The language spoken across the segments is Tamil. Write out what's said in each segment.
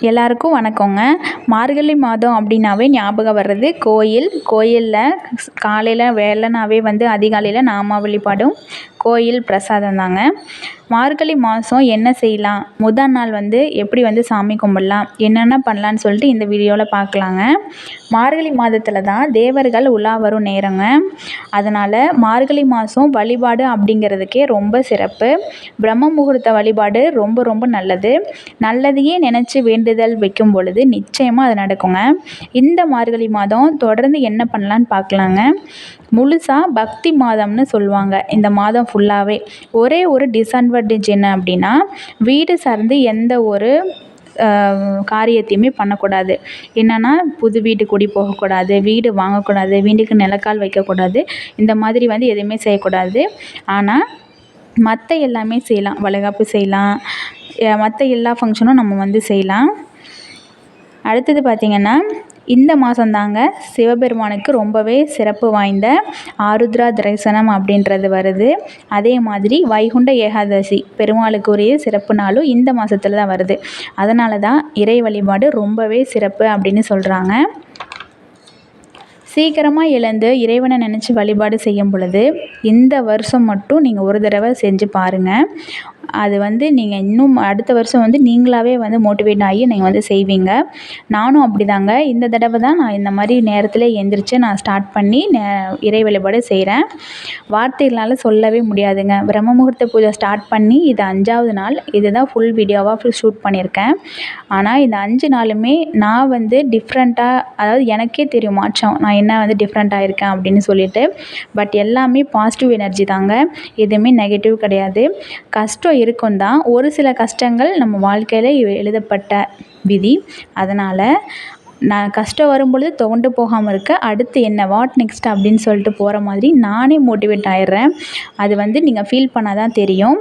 எல்லாருக்கும் வணக்கங்க. மார்கழி மாதம் அப்படின்னாவே ஞாபகம் வர்றது கோயில். கோயிலில் காலையில் வேலைனாவே வந்து அதிகாலையில் நாமாவளி பாடும் கோயில் பிரசாதம் தாங்க. மார்கழி மாதம் என்ன செய்யலாம்? முத நாள் வந்து எப்படி வந்து சாமி கும்பிடலாம்? என்னென்ன பண்ணலான்னு சொல்லிட்டு இந்த வீடியோவில் பார்க்கலாங்க. மார்கழி மாதத்தில் தான் தேவர்கள் உலா வரும் நேரங்க. அதனால் மார்கழி மாதம் வழிபாடு அப்படிங்கிறதுக்கே ரொம்ப சிறப்பு. பிரம்ம முகூர்த்த வழிபாடு ரொம்ப ரொம்ப நல்லது. நல்லதையே நினச்சி வேண்டுதல் வைக்கும் பொழுது நிச்சயமாக அது நடக்குங்க. இந்த மார்கழி மாதம் தொடர்ந்து என்ன பண்ணலான்னு பார்க்கலாங்க. முழுசாக பக்தி மாதம்னு சொல்லுவாங்க. இந்த மாதம் ஃபுல்லாகவே ஒரே ஒரு டிஸ்அட்வான்டேஜ் என்ன அப்படின்னா வீடு சார்ந்து எந்த ஒரு காரியத்தையுமே பண்ணக்கூடாது. என்னென்னா புது வீடு குடி போகக்கூடாது வீடு வாங்கக்கூடாது வீட்டுக்கு நிலக்கால் வைக்கக்கூடாது இந்த மாதிரி வந்து எதுவுமே செய்யக்கூடாது. ஆனால் மற்ற எல்லாமே செய்யலாம். வளைகாப்பு செய்யலாம். மற்ற எல்லா ஃபங்க்ஷனும் நம்ம வந்து செய்யலாம். அடுத்தது பார்த்திங்கன்னா இந்த மாதந்தாங்க சிவபெருமானுக்கு ரொம்பவே சிறப்பு வாய்ந்த ஆருத்ரா தரிசனம் அப்படின்றது வருது. அதே மாதிரி வைகுண்ட ஏகாதசி பெருமாளுக்குரிய சிறப்பு நாளும் இந்த மாதத்துல தான் வருது. அதனால தான் இறை வழிபாடு ரொம்பவே சிறப்பு அப்படின்னு சொல்கிறாங்க சீக்கிரமாக எழுந்து இறைவனை நினச்சி வழிபாடு செய்யும் பொழுது இந்த வருஷம் மட்டும் நீங்கள் ஒரு தடவை செஞ்சு பாருங்கள் அது வந்து நீங்கள் இன்னும் அடுத்த வருஷம் வந்து நீங்களாகவே வந்து மோட்டிவேட் ஆகி நீங்கள் வந்து செய்வீங்க. நானும் அப்படி தாங்க இந்த தடவை தான் நான் இந்த மாதிரி நேரத்தில் எழுந்திரிச்சி நான் ஸ்டார்ட் பண்ணி நே இறை வழிபாடு செய்கிறேன் வார்த்தைகளால் சொல்லவே முடியாதுங்க. பிரம்ம முகூர்த்த பூஜை ஸ்டார்ட் பண்ணி இது அஞ்சாவது நாள். இது தான் ஃபுல் வீடியோவாக ஃபுல் ஷூட் பண்ணியிருக்கேன். ஆனால் இந்த அஞ்சு நாளுமே நான் வந்து டிஃப்ரெண்ட்டாக அதாவது எனக்கே தெரியும் மாற்றம். நான் என்ன வந்து டிஃப்ரெண்ட்டாக இருக்கேன் அப்படின்னு சொல்லிட்டு. பட் எல்லாமே பாசிட்டிவ் எனர்ஜி தாங்க. எதுவுமே நெகட்டிவ் கிடையாது. கஷ்டம் இருக்கும் தான் ஒரு சில கஷ்டங்கள் நம்ம வாழ்க்கையில் எழுதப்பட்ட விதி. அதனால் நான் கஷ்டம் வரும்பொழுது துவண்டு போகாமல் இருக்க அடுத்து என்ன வாட் நெக்ஸ்ட் அப்படின்னு சொல்லிட்டு போகிற மாதிரி நானே மோட்டிவேட் ஆயிடுறேன். அது வந்து நீங்கள் ஃபீல் பண்ணால் தான் தெரியும்.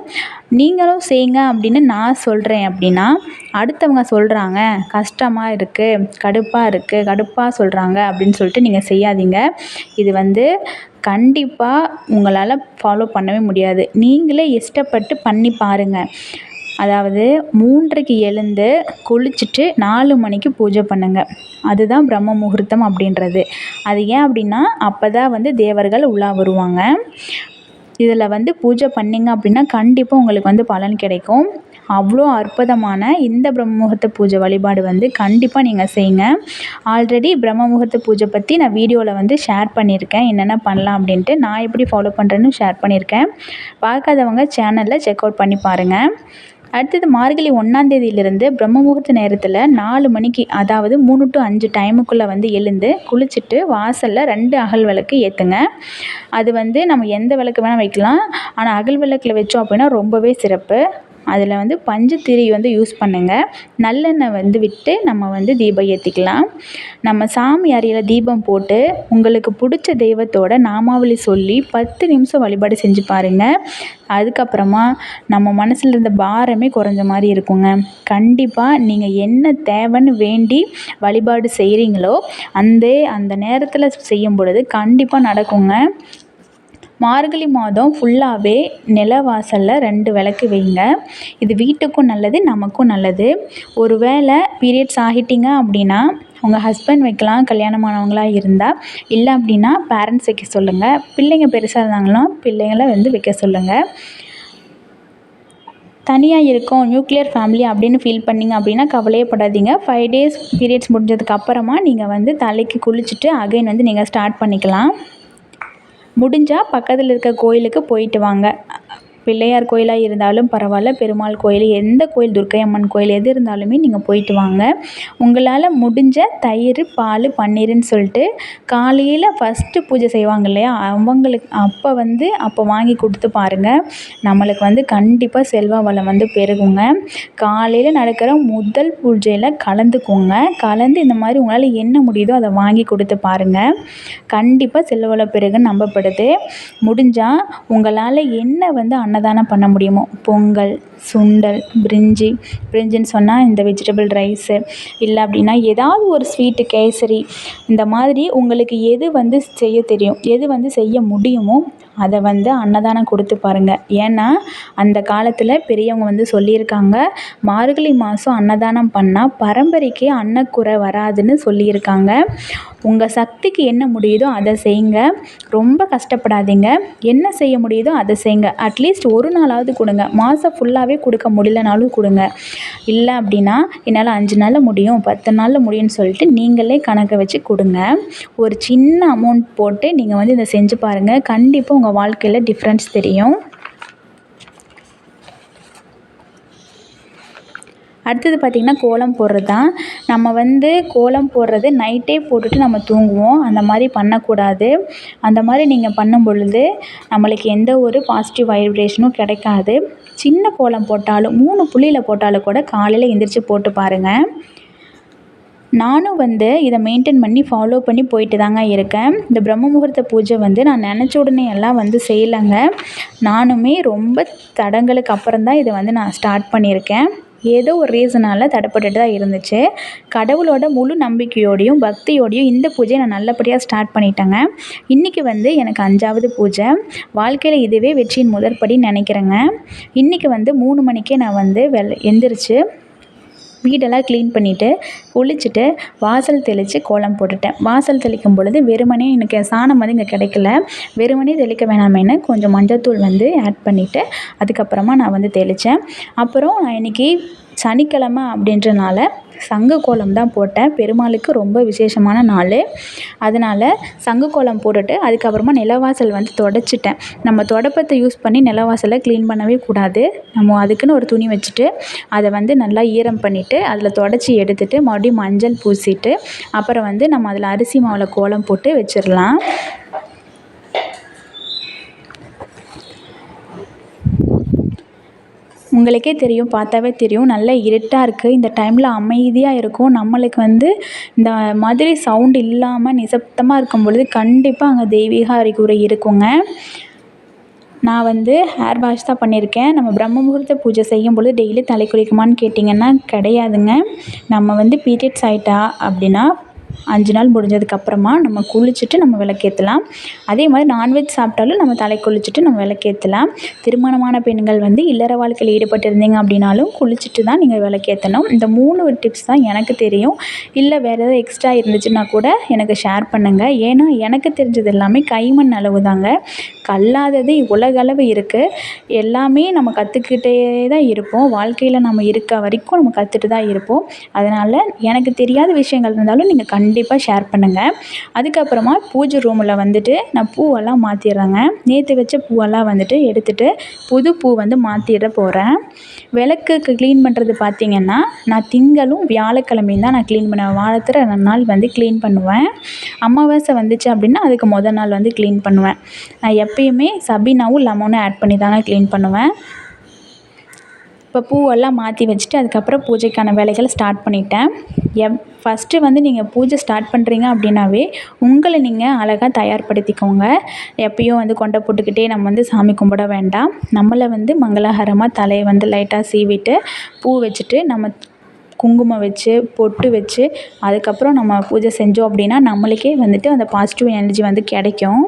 நீங்களும் செய்யுங்க அப்படின்னு நான் சொல்கிறேன் அப்படின்னா அடுத்தவங்க சொல்கிறாங்க கஷ்டமாக இருக்குது கடுப்பாக இருக்குது கடுப்பாக சொல்கிறாங்க அப்படின்னு சொல்லிட்டு நீங்கள் செய்யாதீங்க. இது வந்து கண்டிப்பாக உங்களால் ஃபாலோ பண்ணவே முடியாது. நீங்களே இஷ்டப்பட்டு பண்ணி பாருங்கள் அதாவது மூன்றைக்கு எழுந்து குளிச்சுட்டு நாலு மணிக்கு பூஜை பண்ணுங்கள் அதுதான் பிரம்ம முகூர்த்தம் அப்படின்றது. அது ஏன் அப்படின்னா அப்போ தான் வந்து தேவர்கள் உள்ளா வருவாங்க. இதில் வந்து பூஜை பண்ணிங்க அப்படின்னா கண்டிப்பாக உங்களுக்கு வந்து பலன் கிடைக்கும். அவ்வளோ அற்புதமான இந்த பிரம்ம முகூர்த்த பூஜை வழிபாடு வந்து கண்டிப்பாக நீங்கள் செய்யுங்க. ஆல்ரெடி பிரம்ம முகூர்த்த பூஜை பற்றி நான் வீடியோவில் வந்து ஷேர் பண்ணியிருக்கேன். என்னென்ன பண்ணலாம் அப்படின்ட்டு நான் எப்படி ஃபாலோ பண்ணுறேன்னு ஷேர் பண்ணியிருக்கேன். பார்க்காதவங்க சேனலில் செக் அவுட் பண்ணி பாருங்கள் அடுத்தது மார்கழி ஒன்றாந்தேதியிலிருந்து பிரம்ம முகூர்த்த நேரத்தில் நாலு மணிக்கு அதாவது மூணு டு அஞ்சு டைமுக்குள்ளே வந்து எழுந்து குளிச்சுட்டு வாசலில் ரெண்டு அகல் விளக்கு ஏற்றுங்க அது வந்து நம்ம எந்த விளக்கு வேணால் வைக்கலாம். ஆனால் அகல் விளக்கில் வச்சோம் அப்படின்னா ரொம்பவே சிறப்பு. அதில் வந்து பஞ்சு வந்து யூஸ் பண்ணுங்கள் நல்லெண்ணெய் வந்து விட்டு நம்ம வந்து தீபம் ஏற்றிக்கலாம் நம்ம சாமி அறையில் தீபம் போட்டு உங்களுக்கு பிடிச்ச தெய்வத்தோட நாமாவளி சொல்லி பத்து நிமிஷம் வழிபாடு செஞ்சு பாருங்கள் அதுக்கப்புறமா நம்ம மனசில் இருந்த பாரமே குறைஞ்ச மாதிரி இருக்குங்க. கண்டிப்பாக நீங்கள் என்ன தேவைன்னு வேண்டி வழிபாடு செய்கிறீங்களோ அந்த அந்த நேரத்தில் செய்யும் பொழுது கண்டிப்பாக நடக்குங்க. மார்கழி மாதம் ஃபுல்லாகவே நில வாசலில் ரெண்டு விளக்கு வைங்க. இது வீட்டுக்கும் நல்லது நமக்கும் நல்லது. ஒரு வேளை பீரியட்ஸ் ஆகிட்டிங்க அப்படின்னா உங்கள் ஹஸ்பண்ட் வைக்கலாம் கல்யாணமானவங்களாக இருந்தால் இல்லை அப்படின்னா பேரண்ட்ஸ் வைக்க சொல்லுங்கள் பிள்ளைங்க பெருசாக இருந்தாங்கன்னா பிள்ளைங்களை வந்து வைக்க சொல்லுங்கள் தனியாக இருக்கும் நியூக்ளியர் ஃபேமிலி அப்படின்னு ஃபீல் பண்ணிங்க அப்படின்னா கவலையே படாதீங்க. ஃபைவ் டேஸ் பீரியட்ஸ் முடிஞ்சதுக்கு அப்புறமா நீங்கள் வந்து தலைக்கு குளிச்சுட்டு அகைன் வந்து நீங்கள் ஸ்டார்ட் பண்ணிக்கலாம். முடிஞ்சால் பக்கத்தில் இருக்க கோயிலுக்கு போயிட்டு வாங்க. பிள்ளையார் கோயிலாக இருந்தாலும் பரவாயில்ல. பெருமாள் கோயில் எந்த கோயில் துர்க்கை அம்மன் கோயில் எது இருந்தாலுமே நீங்கள் போயிட்டு வாங்க. உங்களால் முடிஞ்ச தயிர் பால் பன்னீருன்னு சொல்லிட்டு காலையில் ஃபஸ்ட்டு பூஜை செய்வாங்க இல்லையா? அவங்களுக்கு அப்போ வந்து அப்போ வாங்கி கொடுத்து பாருங்கள் நம்மளுக்கு வந்து கண்டிப்பாக செல்வ வளம் வந்து பெருகுங்க. காலையில் நடக்கிற முதல் பூஜையில் கலந்துக்கோங்க. கலந்து இந்த மாதிரி உங்களால் என்ன முடியுதோ அதை வாங்கி கொடுத்து பாருங்கள் கண்டிப்பாக செல்வ வளம் பெருகுன்னு நம்பப்படுது. முடிஞ்சால் உங்களால் என்ன வந்து அன்னதானம் பண்ண முடியுமோ? பொங்கல் சுண்டல் பிரிஞ்சி. பிரிஞ்சின்னு சொன்னால் இந்த வெஜிடபிள் ரைஸு இல்லை அப்படின்னா ஏதாவது ஒரு ஸ்வீட்டு கேசரி. இந்த மாதிரி உங்களுக்கு எது வந்து செய்ய தெரியும்? எது வந்து செய்ய முடியுமோ அதை வந்து அன்னதானம் கொடுத்து பாருங்கள் ஏன்னா அந்த காலத்தில் பெரியவங்க வந்து சொல்லியிருக்காங்க மார்கழி மாதம் அன்னதானம் பண்ணால் பரம்பரைக்கு அன்னக்குறை வராதுன்னு சொல்லியிருக்காங்க. உங்கள் சக்திக்கு என்ன முடியுதோ அதை செய்யுங்க. ரொம்ப கஷ்டப்படாதீங்க. என்ன செய்ய முடியுதோ அதை செய்யுங்க. அட்லீஸ்ட் ஒரு நாளாவது கொடுங்க. மாதம் ஃபுல்லாகவே கொடுக்க முடியலனாலும் கொடுங்க. இல்லை அப்படின்னா என்னால் அஞ்சு நாளில் முடியும் பத்து நாளில் முடியும்னு சொல்லிட்டு நீங்களே கணக்கை வச்சு கொடுங்க. ஒரு சின்ன அமௌண்ட் போட்டு நீங்கள் வந்து இதை செஞ்சு பாருங்கள் கண்டிப்பாக உங்கள் வாழ்க்கையில் டிஃப்ரென்ஸ் தெரியும். அடுத்தது பார்த்திங்கன்னா கோலம் போடுறது தான் நம்ம வந்து கோலம் போடுறது நைட்டே போட்டுட்டு நம்ம தூங்குவோம். அந்த மாதிரி பண்ணக்கூடாது. அந்த மாதிரி நீங்கள் பண்ணும் பொழுது நம்மளுக்கு எந்த ஒரு பாசிட்டிவ் வைப்ரேஷனும் கிடைக்காது. சின்ன கோலம் போட்டாலும் மூணு புள்ளியில் போட்டாலும் கூட காலையில் எந்திரிச்சு போட்டு பாருங்கள் நானும் வந்து இதை மெயின்டைன் பண்ணி ஃபாலோ பண்ணி போயிட்டு தாங்க இருக்கேன். இந்த பிரம்ம முகூர்த்த பூஜை வந்து நான் நினச்ச உடனே எல்லாம் வந்து செய்யலைங்க. நானுமே ரொம்ப தடங்களுக்கு அப்புறம் தான் இதை வந்து நான் ஸ்டார்ட் பண்ணியிருக்கேன். ஏதோ ஒரு ரீசனால் தடைப்பட்டுட்டு தான் இருந்துச்சு. கடவுளோட முழு நம்பிக்கையோடையும் பக்தியோடையும் இந்த பூஜையை நான் நல்லபடியாக ஸ்டார்ட் பண்ணிட்டேங்க. இன்றைக்கி வந்து எனக்கு அஞ்சாவது பூஜை. வாழ்க்கையில் இதுவே வெற்றியின் முதற்படி நினைக்கிறேங்க. இன்றைக்கி வந்து மூணு மணிக்கே நான் வந்து வெள் எந்திரிச்சு வீடெல்லாம் க்ளீன் பண்ணிவிட்டு குளிச்சுட்டு வாசல் தெளித்து கோலம் போட்டுட்டேன். வாசல் தெளிக்கும் பொழுது வெறுமனே எனக்கு சாணம் வந்து இங்கே கிடைக்கல. வெறுமனே தெளிக்க வேணாமேன்னு கொஞ்சம் மஞ்சள்தூள் வந்து ஆட் பண்ணிவிட்டு அதுக்கப்புறமா நான் வந்து தெளித்தேன் அப்புறம் நான் இன்றைக்கி சனிக்கிழமை அப்படின்றனால சங்கு கோலம் தான் போட்டேன். பெருமாளுக்கு ரொம்ப விசேஷமான நாள். அதனால் சங்கு கோலம் போட்டுட்டு அதுக்கப்புறமா நிலவாசல் வந்து துடச்சிட்டேன். நம்ம துடப்பத்தை யூஸ் பண்ணி நிலவாசலை க்ளீன் பண்ணவே கூடாது. நம்ம அதுக்குன்னு ஒரு துணி வச்சுட்டு அதை வந்து நல்லா ஈரம் பண்ணிவிட்டு அதில் துடச்சி எடுத்துட்டு மறுபடியும் மஞ்சள் பூசிட்டு அப்புறம் வந்து நம்ம அதில் அரிசி மாவில் கோலம் போட்டு வச்சிடலாம். உங்களுக்கே தெரியும் பார்த்தாவே தெரியும். நல்லா இருட்டாக இருக்குது இந்த டைமில் அமைதியாக இருக்கும். நம்மளுக்கு வந்து இந்த மாதிரி சவுண்ட் இல்லாமல் நிசப்தமாக இருக்கும் பொழுது கண்டிப்பாக அங்கே தெய்வீக அறிகுறி இருக்குங்க. நான் வந்து ஹேர் வாஷ் தான் பண்ணியிருக்கேன். நம்ம பிரம்ம முகூர்த்த பூஜை செய்யும் பொழுது டெய்லி தலை குளிக்குமான்னு கேட்டிங்கன்னா கிடையாதுங்க. நம்ம வந்து பீரியட்ஸ் ஆகிட்டா அப்படின்னா அஞ்சு நாள் முடிஞ்சதுக்கப்புறமா நம்ம குளிச்சுட்டு நம்ம விளக்கேற்றலாம் அதே மாதிரி நான்வெஜ் சாப்பிட்டாலும் நம்ம தலை குளிச்சுட்டு நம்ம விளக்கேற்றலாம் திருமணமான பெண்கள் வந்து இல்லற வாழ்க்கையில் ஈடுபட்டிருந்தீங்க அப்படின்னாலும் குளிச்சுட்டு தான் நீங்கள் விளக்கேற்றணும் இந்த மூணு டிப்ஸ் தான் எனக்கு தெரியும். இல்லை வேறு ஏதாவது எக்ஸ்ட்ரா இருந்துச்சுன்னா கூட எனக்கு ஷேர் பண்ணுங்கள் ஏன்னா எனக்கு தெரிஞ்சது எல்லாமே கைமண் அளவு தாங்க. கல்லாதது உலகளவு இருக்குது எல்லாமே நம்ம கற்றுக்கிட்டே தான் இருப்போம். வாழ்க்கையில் நம்ம இருக்க வரைக்கும் நம்ம கற்றுட்டு தான் இருப்போம். அதனால் எனக்கு தெரியாத விஷயங்கள் இருந்தாலும் நீங்கள் கண் கண்டிப்பாக ஷேர் பண்ணுங்கள் அதுக்கப்புறமா பூஜை ரூமில் வந்துட்டு நான் பூவெல்லாம் மாற்றிடுறேங்க நேற்று வச்ச பூவெல்லாம் வந்துட்டு எடுத்துகிட்டு புது பூ வந்து மாற்றிட போகிறேன் விளக்குக்கு க்ளீன் பண்ணுறது பார்த்திங்கன்னா நான் திங்களும் வியாழக்கிழமையும் தான் நான் க்ளீன் பண்ணுவேன். வாரத்தில் ரெண்டு நாள் வந்து க்ளீன் பண்ணுவேன். அமாவாசை வந்துச்சு அப்படின்னா அதுக்கு மொதல் நாள் வந்து க்ளீன் பண்ணுவேன். நான் எப்பயுமே சபீனாவும் லெமனும் ஆட் பண்ணி தாங்க க்ளீன் பண்ணுவேன். இப்போ பூவெல்லாம் மாற்றி வச்சுட்டு அதுக்கப்புறம் பூஜைக்கான வேலைகளை ஸ்டார்ட் பண்ணிட்டேன். எவ் ஃபஸ்ட்டு வந்து நீங்கள் பூஜை ஸ்டார்ட் பண்ணுறீங்க அப்படின்னாவே உங்களை நீங்கள் அழகாக தயார்படுத்திக்கோங்க. எப்பயும் வந்து கொண்டை போட்டுக்கிட்டே நம்ம வந்து சாமி கும்பிட வேண்டாம். நம்மளை வந்து மங்களகரமாக தலையை வந்து லைட்டாக சீவிட்டு பூ வச்சுட்டு நம்ம குங்குமம் வச்சு பொட்டு வச்சு அதுக்கப்புறம் நம்ம பூஜை செஞ்சோம் அப்படின்னா நம்மளுக்கே வந்துட்டு அந்த பாசிட்டிவ் எனர்ஜி வந்து கிடைக்கும்.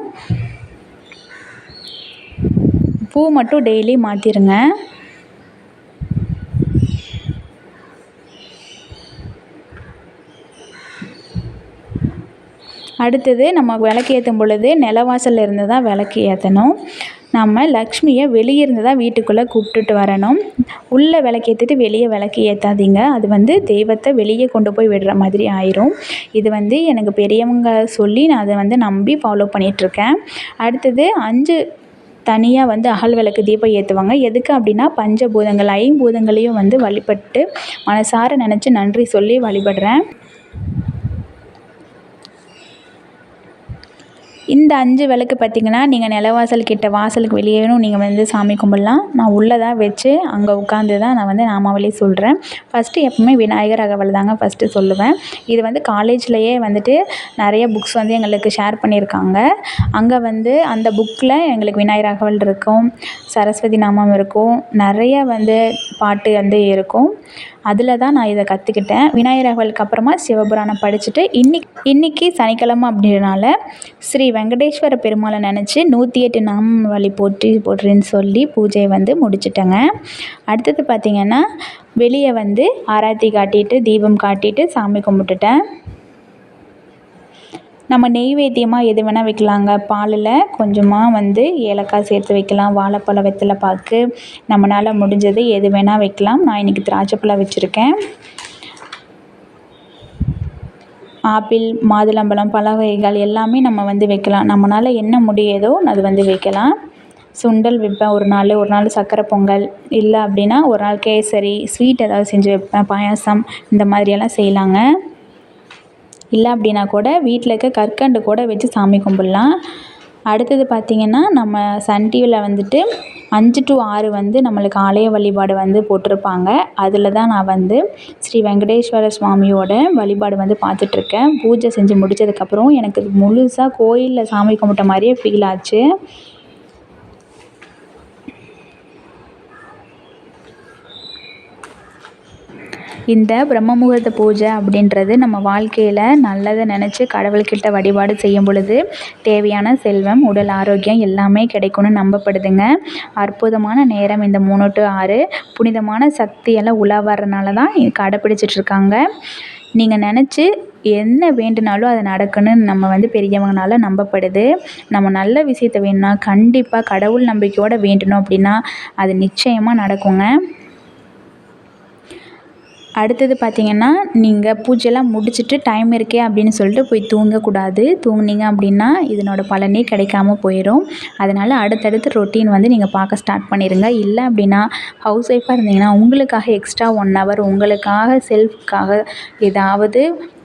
பூ மட்டும் டெய்லி மாற்றிருங்க அடுத்தது நம்ம விளக்கு ஏற்றும் பொழுது நிலவாசலில் இருந்து தான் விளக்கு ஏற்றணும் நம்ம லக்ஷ்மியை வெளியே இருந்து தான் வீட்டுக்குள்ளே கூப்பிட்டுட்டு வரணும். உள்ளே விளக்கு ஏற்றிட்டு வெளியே விளக்கு ஏற்றாதீங்க அது வந்து தெய்வத்தை வெளியே கொண்டு போய் விடுற மாதிரி ஆயிரும். இது வந்து எனக்கு பெரியவங்க சொல்லி நான் அதை வந்து நம்பி ஃபாலோ பண்ணிகிட்ருக்கேன் அடுத்தது அஞ்சு தனியாக வந்து அகல் விளக்கு தீபம் ஏற்றுவாங்க எதுக்கு அப்படின்னா பஞ்சபூதங்கள் ஐம்பூதங்களையும் வந்து வழிபட்டு மனசார நினச்சி நன்றி சொல்லி வழிபடுறேன். இந்த அஞ்சு விளக்கு பார்த்திங்கன்னா நீங்கள் நிலவாசல் கிட்ட வாசலுக்கு வெளியேனும் நீங்கள் வந்து சாமி கும்பிட்லாம். நான் உள்ளே தான் வச்சு அங்கே உட்காந்து தான் நான் வந்து நாமாவளி சொல்கிறேன் ஃபஸ்ட்டு எப்பவுமே விநாயகர் அகவல் தாங்க ஃபஸ்ட்டு சொல்லுவேன். இது வந்து காலேஜ்லேயே வந்துட்டு நிறைய புக்ஸ் வந்து எங்களுக்கு ஷேர் பண்ணியிருக்காங்க. அங்கே வந்து அந்த புக்கில் எங்களுக்கு விநாயகர் அகவல் இருக்கும். சரஸ்வதி நாமம் இருக்கும். நிறைய வந்து பாட்டு வந்து இருக்கும். அதில் தான் நான் இதை கற்றுக்கிட்டேன் விநாயகர் அகவலுக்கு அப்புறமா சிவபுராணம் படிச்சுட்டு இன்னிக் இன்றைக்கி சனிக்கிழமை அப்படின்றனால ஸ்ரீ வெங்கடேஸ்வர பெருமாளை நினச்சி நூற்றி எட்டு நாம வழி போற்றி போற்றின்னு சொல்லி பூஜையை வந்து முடிச்சிட்டேங்க. அடுத்தது பார்த்திங்கன்னா வெளியே வந்து ஆராத்தி காட்டிட்டு தீபம் காட்டிட்டு சாமி கும்பிட்டுட்டேன். நம்ம நெய்வேத்தியமாக எது வேணால் வைக்கலாங்க. பாலில் கொஞ்சமாக வந்து ஏலக்காய் சேர்த்து வைக்கலாம். வாழைப்பழம் வெத்தலை பாக்கு. நம்மளால் முடிஞ்சது எது வேணால் வைக்கலாம். நான் இன்றைக்கி திராட்சைப்பழம் வச்சுருக்கேன். ஆப்பிள் மாதுளம்பழம் பல வகைகள் எல்லாமே நம்ம வந்து வைக்கலாம். நம்மளால் என்ன முடியுதோ அது வந்து வைக்கலாம். சுண்டல் வைப்பேன். ஒரு நாள் ஒரு நாள் சக்கரை பொங்கல். இல்லை அப்படின்னா ஒரு நாள் கேசரி ஸ்வீட் ஏதாவது செஞ்சு வைப்பேன். பாயாசம் இந்த மாதிரியெல்லாம் செய்யலாங்க. இல்லை அப்படின்னா கூட வீட்டில் இருக்க கற்கண்டு கூட வச்சு சாமி கும்பிட்லாம். அடுத்தது பார்த்திங்கன்னா நம்ம சன் டிவியில் வந்துட்டு அஞ்சு டு ஆறு வந்து நம்மளுக்கு ஆலய வழிபாடு வந்து போட்டிருப்பாங்க. அதில் தான் நான் வந்து ஸ்ரீ வெங்கடேஸ்வர சுவாமியோட வழிபாடு வந்து பார்த்துட்ருக்கேன் பூஜை செஞ்சு முடித்ததுக்கப்புறம் எனக்கு முழுசாக கோயிலில் சாமி கும்பிட்ட மாதிரியே ஃபீல் ஆச்சு. இந்த பிரம்ம முகூர்த்த பூஜை அப்படின்றது நம்ம வாழ்க்கையில் நல்லதை நினச்சி கடவுள்கிட்ட வழிபாடு செய்யும் பொழுது தேவையான செல்வம் உடல் ஆரோக்கியம் எல்லாமே கிடைக்கும்னு நம்பப்படுதுங்க. அற்புதமான நேரம் இந்த மூணு டு ஆறு. புனிதமான சக்தியெல்லாம் உலா வர்றனால தான் கடைப்பிடிச்சிட்ருக்காங்க நீங்கள் நினச்சி என்ன வேண்டுனாலும் அது நடக்குன்னு நம்ம வந்து பெரியவங்கனால நம்பப்படுது. நம்ம நல்ல விஷயத்த வேணும்னா கண்டிப்பாக கடவுள் நம்பிக்கையோடு வேண்டணும் அப்படின்னா அது நிச்சயமாக நடக்குங்க. அடுத்தது பார்த்திங்கன்னா நீங்கள் பூஜைலாம் முடிச்சுட்டு டைம் இருக்கே அப்படின்னு சொல்லிட்டு போய் தூங்கக்கூடாது. தூங்குனீங்க அப்படின்னா இதனோட பலனே கிடைக்காம போயிடும் அதனால் அடுத்தடுத்து ரொட்டீன் வந்து நீங்கள் பார்க்க ஸ்டார்ட் பண்ணிடுங்க இல்லை அப்படின்னா ஹவுஸ் ஒய்ஃபாக இருந்தீங்கன்னா உங்களுக்காக எக்ஸ்ட்ரா ஒன் ஹவர் உங்களுக்காக செல்ஃப்காக ஏதாவது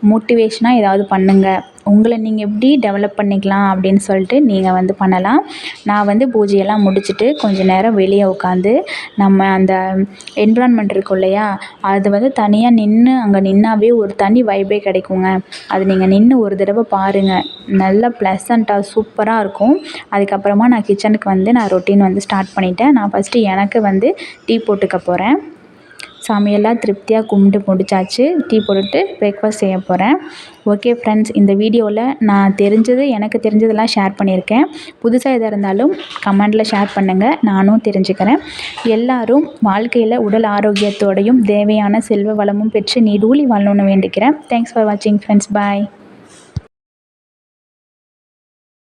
மோட்டிவேஷனாக ஏதாவது பண்ணுங்கள் உங்களை நீங்கள் எப்படி டெவலப் பண்ணிக்கலாம் அப்படின்னு சொல்லிட்டு நீங்கள் வந்து பண்ணலாம். நான் வந்து பூஜையெல்லாம் முடிச்சுட்டு கொஞ்சம் நேரம் வெளியே உட்காந்து நம்ம அந்த என்விரான்மெண்ட் இருக்கும் இல்லையா? அது வந்து தனியாக நின்று அங்கே நின்னாவே ஒரு தனி வைபே கிடைக்குங்க. அது நீங்கள் நின்று ஒரு தடவை பாருங்கள் நல்ல ப்ளசண்ட்டாக சூப்பராக இருக்கும். அதுக்கப்புறமா நான் கிச்சனுக்கு வந்து நான் ரொட்டீன் வந்து ஸ்டார்ட் பண்ணிட்டேன். நான் ஃபஸ்ட்டு எனக்கு வந்து டீ போட்டுக்க போகிறேன் சாமியெல்லாம் திருப்தியாக கும்பிட்டு முடிச்சாச்சு. டீ போட்டுட்டு பிரேக்ஃபாஸ்ட் செய்ய போகிறேன் ஓகே ஃப்ரெண்ட்ஸ் இந்த வீடியோவில் நான் தெரிஞ்சது எனக்கு தெரிஞ்சதெல்லாம் ஷேர் பண்ணியிருக்கேன். புதுசாக எதாக இருந்தாலும் கமெண்டில் ஷேர் பண்ணுங்கள் நானும் தெரிஞ்சுக்கிறேன். எல்லோரும் வாழ்க்கையில் உடல் ஆரோக்கியத்தோடையும் தேவையான செல்வ வளமும் பெற்று நீடூழி வாழணும்னு வேண்டிக்கிறேன். தேங்க்ஸ் ஃபார் வாட்சிங் ஃப்ரெண்ட்ஸ் பாய்